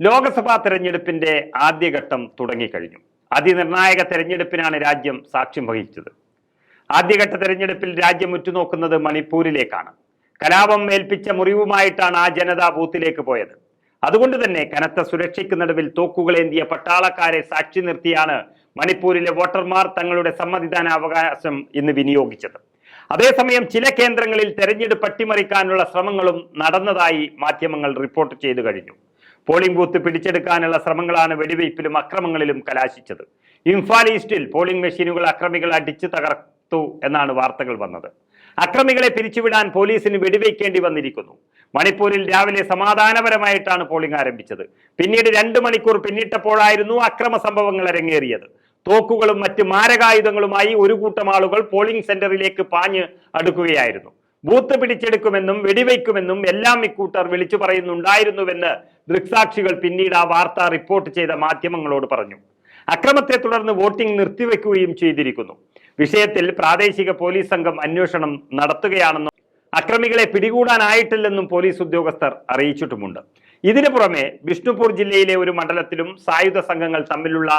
ലോക്സഭാ തെരഞ്ഞെടുപ്പിന്റെ ആദ്യഘട്ടം തുടങ്ങിക്കഴിഞ്ഞു. അതിനിർണായക തെരഞ്ഞെടുപ്പിനാണ് രാജ്യം സാക്ഷ്യം വഹിച്ചത്. ആദ്യഘട്ട തെരഞ്ഞെടുപ്പിൽ രാജ്യം ഉറ്റുനോക്കുന്നത് മണിപ്പൂരിലേക്കാണ്. കലാപം ഏൽപ്പിച്ച മുറിവുമായിട്ടാണ് ആ ജനത ബൂത്തിലേക്ക് പോയത്. അതുകൊണ്ട് തന്നെ കനത്ത സുരക്ഷയ്ക്ക് നടുവിൽ തോക്കുകളേന്തിയ പട്ടാളക്കാരെ സാക്ഷി നിർത്തിയാണ് മണിപ്പൂരിലെ വോട്ടർമാർ തങ്ങളുടെ സമ്മതിദാനാവകാശം ഇന്ന് വിനിയോഗിച്ചത്. അതേസമയം ചില കേന്ദ്രങ്ങളിൽ തെരഞ്ഞെടുപ്പ് അട്ടിമറിക്കാനുള്ള ശ്രമങ്ങളും നടന്നതായി മാധ്യമങ്ങൾ റിപ്പോർട്ട് ചെയ്തു കഴിഞ്ഞു. പോളിംഗ് ബൂത്ത് പിടിച്ചെടുക്കാനുള്ള ശ്രമങ്ങളാണ് വെടിവയ്പിലും അക്രമങ്ങളിലും കലാശിച്ചത്. ഇംഫാൽ ഈസ്റ്റിൽ പോളിംഗ് മെഷീനുകൾ അക്രമികൾ അടിച്ചു തകർത്തു എന്നാണ് വാർത്തകൾ വന്നത്. അക്രമികളെ പിരിച്ചുവിടാൻ പോലീസിന് വെടിവെക്കേണ്ടി വന്നിരിക്കുന്നു. മണിപ്പൂരിൽ രാവിലെ സമാധാനപരമായിട്ടാണ് പോളിംഗ് ആരംഭിച്ചത്. പിന്നീട് രണ്ടു മണിക്കൂർ പിന്നിട്ടപ്പോഴായിരുന്നു അക്രമ സംഭവങ്ങൾ അരങ്ങേറിയത്. തോക്കുകളും മറ്റ് മാരകായുധങ്ങളുമായി ഒരു കൂട്ടം ആളുകൾ പോളിംഗ് സെന്ററിലേക്ക് പാഞ്ഞ് അടുക്കുകയായിരുന്നു. ബൂത്ത് പിടിച്ചെടുക്കുമെന്നും വെടിവെക്കുമെന്നും എല്ലാം ഇക്കൂട്ടർ വിളിച്ചു പറയുന്നുണ്ടായിരുന്നുവെന്ന് ദൃക്സാക്ഷികൾ പിന്നീട് ആ വാർത്ത റിപ്പോർട്ട് ചെയ്ത മാധ്യമങ്ങളോട് പറഞ്ഞു. അക്രമത്തെ തുടർന്ന് വോട്ടിംഗ് നിർത്തിവെക്കുകയും ചെയ്തിരിക്കുന്നു. വിഷയത്തിൽ പ്രാദേശിക പോലീസ് സംഘം അന്വേഷണം നടത്തുകയാണെന്നും അക്രമികളെ പിടികൂടാനായിട്ടില്ലെന്നും പോലീസ് ഉദ്യോഗസ്ഥർ അറിയിച്ചിട്ടുമുണ്ട്. ഇതിനു പുറമെ ബിഷ്ണുപൂർ ജില്ലയിലെ ഒരു മണ്ഡലത്തിലും സായുധ സംഘങ്ങൾ തമ്മിലുള്ള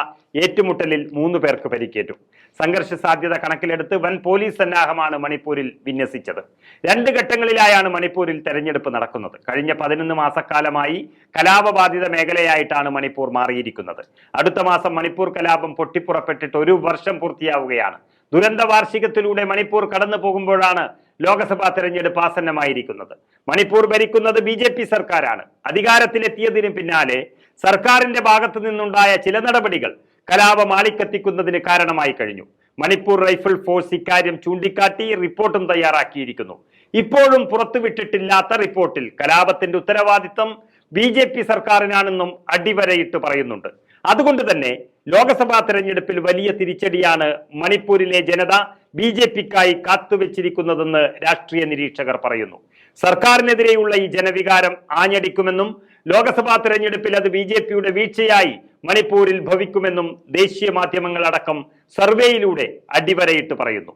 ഏറ്റുമുട്ടലിൽ മൂന്ന് പേർക്ക് പരിക്കേറ്റു. സംഘർഷ സാധ്യത കണക്കിലെടുത്ത് വൻ പോലീസ് സന്നാഹമാണ് മണിപ്പൂരിൽ വിന്യസിച്ചത്. രണ്ട് ഘട്ടങ്ങളിലായാണ് മണിപ്പൂരിൽ തെരഞ്ഞെടുപ്പ് നടക്കുന്നത്. കഴിഞ്ഞ പതിനൊന്ന് മാസക്കാലമായി കലാപബാധിത മേഖലയായിട്ടാണ് മണിപ്പൂർ മാറിയിരിക്കുന്നത്. അടുത്ത മാസം മണിപ്പൂർ കലാപം പൊട്ടിപ്പുറപ്പെട്ടിട്ട് ഒരു വർഷം പൂർത്തിയാവുകയാണ്. ദുരന്ത വാർഷികത്തിലൂടെ മണിപ്പൂർ കടന്നു പോകുമ്പോഴാണ് ലോക്സഭാ തെരഞ്ഞെടുപ്പ് ആസന്നമായിരിക്കുന്നത്. മണിപ്പൂർ ഭരിക്കുന്നത് ബി ജെ പി സർക്കാരാണ്. അധികാരത്തിലെത്തിയതിനു പിന്നാലെ സർക്കാരിന്റെ ഭാഗത്തു നിന്നുണ്ടായ ചില നടപടികൾ കലാപം ആളിക്കത്തിക്കുന്നതിന് കാരണമായി കഴിഞ്ഞു. മണിപ്പൂർ റൈഫിൾ ഫോഴ്സ് ഇക്കാര്യം ചൂണ്ടിക്കാട്ടി റിപ്പോർട്ടും തയ്യാറാക്കിയിരിക്കുന്നു. ഇപ്പോഴും പുറത്തുവിട്ടിട്ടില്ലാത്ത റിപ്പോർട്ടിൽ കലാപത്തിന്റെ ഉത്തരവാദിത്തം ബി സർക്കാരിനാണെന്നും അടിവരയിട്ട് പറയുന്നുണ്ട്. അതുകൊണ്ട് തന്നെ ലോക്സഭാ തെരഞ്ഞെടുപ്പിൽ വലിയ തിരിച്ചടിയാണ് മണിപ്പൂരിലെ ജനത ബി ജെ പിക്കായി കാത്തുവെച്ചിരിക്കുന്നതെന്ന് രാഷ്ട്രീയ നിരീക്ഷകർ പറയുന്നു. സർക്കാരിനെതിരെയുള്ള ഈ ജനവികാരം ആഞ്ഞടിക്കുമെന്നും ലോക്സഭാ തെരഞ്ഞെടുപ്പിൽ അത് ബി ജെ പിയുടെ വീഴ്ചയായി മണിപ്പൂരിൽ ഭവിക്കുമെന്നും ദേശീയ മാധ്യമങ്ങളടക്കം സർവേയിലൂടെ അടിവരയിട്ട് പറയുന്നു.